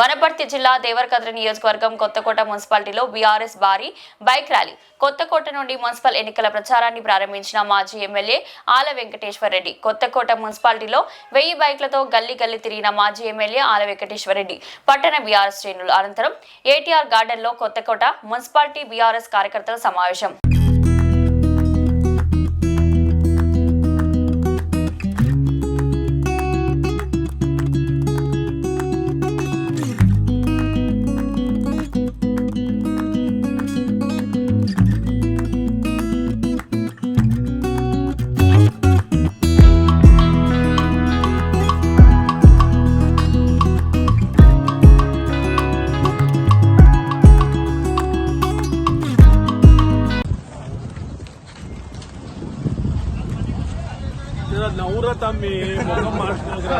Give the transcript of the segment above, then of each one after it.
వనపర్తి జిల్లా దేవరకద్ర నియోజకవర్గం కొత్తకోట మున్సిపాలిటీలో బీఆర్ఎస్ భారీ బైక్ ర్యాలీ. కొత్తకోట నుండి మున్సిపల్ ఎన్నికల ప్రచారాన్ని ప్రారంభించిన మాజీ ఎమ్మెల్యే ఆల వెంకటేశ్వర్ రెడ్డి. కొత్తకోట మున్సిపాలిటీలో వెయ్యి బైక్లతో గల్లీ గల్లీ తిరిగిన మాజీ ఎమ్మెల్యే ఆల వెంకటేశ్వర రెడ్డి. పట్టణ బీఆర్ఎస్ శ్రేణులు అనంతరం ఏటీఆర్ గార్డెన్లో కొత్తకోట మున్సిపాలిటీ బీఆర్ఎస్ కార్యకర్తల సమావేశం. జర నవ్వురా తమ్మి ముఖం మార్చుకోకరా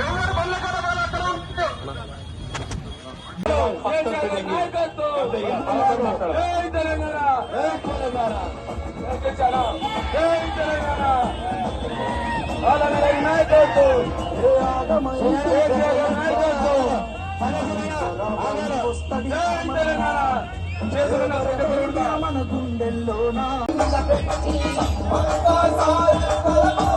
ఎవరు బల్ల కడగాలి మన గుండెల్లో నా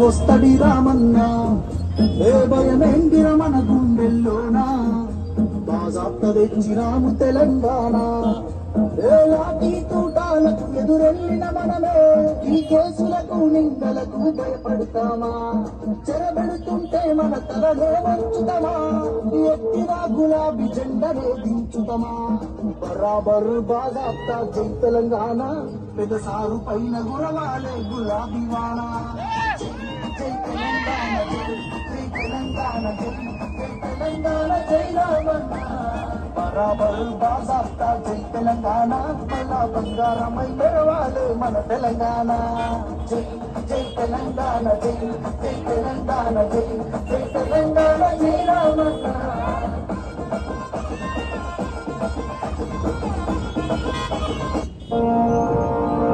వస్తడి రామన్నా ఏ భయమేందిర మన గుండెల్లోనా? బాజాప్త తెచ్చి రాము తెలంగాణ. ఏ లాఠీ తూటాలకు ఎదురెళ్ళిన మనమే నిందలకు భయపడతామా చెరబెడుతుంటే మన తలనే వంచుతామా ఎత్తిన గులాబీ జెండనే దించుతమా బరాబరు బాజాప్తా జై తెలంగాణ. పెదసారు పైన గురవాలే గులాబీ వాణ జై తెలంగాణ జై తెలంగాణ జై తెలంగాణ జై రామన్న బరాబరు బాజాప్తా జై తెలంగాణ. మళ్ళా బంగారమై మెరవాలే మన తెలంగాణ జై జై తెలంగాణ జై జై తెలంగాణ జై జై తెలంగాణ జై రామన్న వర్ధిల్లాలి.